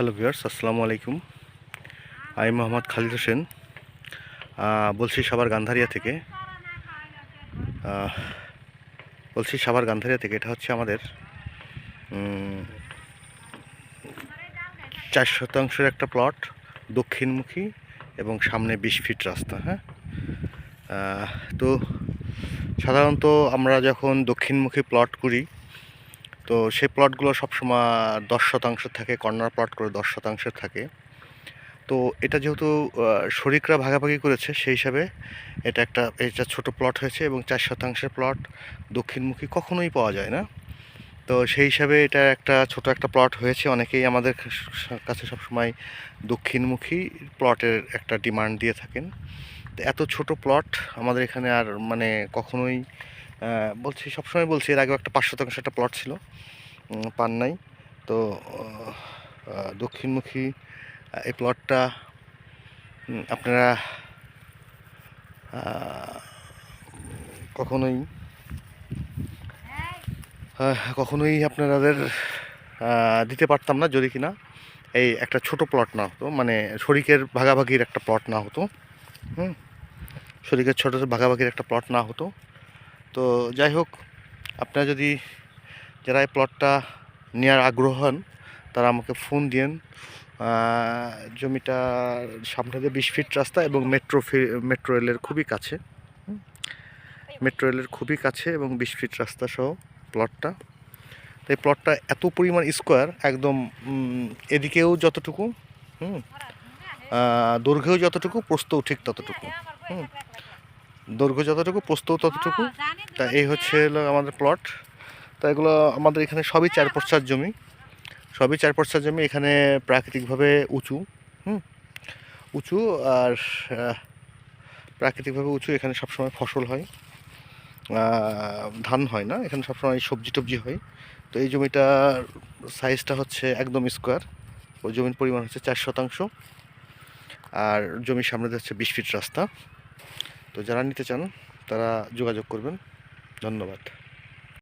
Hello viewers, আসসালামু আলাইকুম। আমি মোহাম্মদ খালিদ হোসেন। বলছি সাভার গান্ধারিয়া থেকে। বলছি সাভার গান্ধারিয়া থেকে, এটা হচ্ছে আমাদের চার শতাংশের একটা প্লট দক্ষিণমুখী এবং সামনে বিশ ফিট রাস্তা হ্যাঁ? তো সাধারণত আমরা যখন দক্ষিণমুখী প্লট করি তো সেই প্লটগুলো সবসময় দশ শতাংশ থাকে কর্নার প্লট করে দশ শতাংশের থাকে। তো এটা যেহেতু শরিকরা ভাগাভাগি করেছে, সেই হিসাবে এটা একটা, এটা ছোট প্লট হয়েছে এবং চার শতাংশের প্লট দক্ষিণমুখী কখনোই পাওয়া যায় না। তো সেই হিসাবে এটা একটা ছোট একটা প্লট হয়েছে। অনেকেই আমাদের কাছে সবসময় দক্ষিণমুখী প্লটের একটা ডিমান্ড দিয়ে থাকেন। তো এত ছোট প্লট আমাদের এখানে আর মানে কখনোই বলছি, সবসময় বলছি, এর আগেও একটা পাঁচ শতাংশ একটা প্লট ছিল পান নাই। তো দক্ষিণমুখী এই প্লটটা আপনারা কখনোই কখনোই আপনাদের দিতে পারতাম না, যদি কিনা এই একটা ছোট প্লট না হতো মানে শরিকের ভাগাভাগির একটা প্লট না হতো, হুম? শরিকের ছোট ভাগাভাগির একটা প্লট না হতো। তো যাই হোক আপনারা যদি যারা এই প্লটটা নেওয়ার আগ্রহ হন তারা আমাকে ফোন আহ, জমিটার সামনে দিয়ে বিশ ফিট রাস্তা এবং মেট্রো মেট্রো রেলের খুবই কাছে। মেট্রো রেলের খুবই কাছে এবং বিশ ফিট রাস্তা সহ প্লটটা তো এই প্লটটা এত পরিমাণ স্কোয়ার একদম এদিকেও যতটুকু হুম দৈর্ঘ্যেও যতটুকু প্রস্থও ঠিক ততটুকু হুম। দৈর্ঘ্য যতটুকু প্রস্থও ততটুকু। তা এই হচ্ছে হলো আমাদের প্লট তা এগুলো আমাদের এখানে সবই চার পশ্চার জমি। সবই চার পশ্চার জমি এখানে প্রাকৃতিকভাবে উঁচু হুম? উঁচু আর প্রাকৃতিকভাবে উঁচু এখানে সবসময় ফসল হয়। ধান হয় না এখানে সবসময় সবজি টবজি হয়। তো এই জমিটার সাইজটা হচ্ছে একদম স্কোয়ার ওই জমির পরিমাণ হচ্ছে চার শতাংশ। আর জমির সামনে দিয়ে হচ্ছে বিশ ফিট রাস্তা। তো যারা নিতে চান তারা যোগাযোগ করবেন। ধন্যবাদ।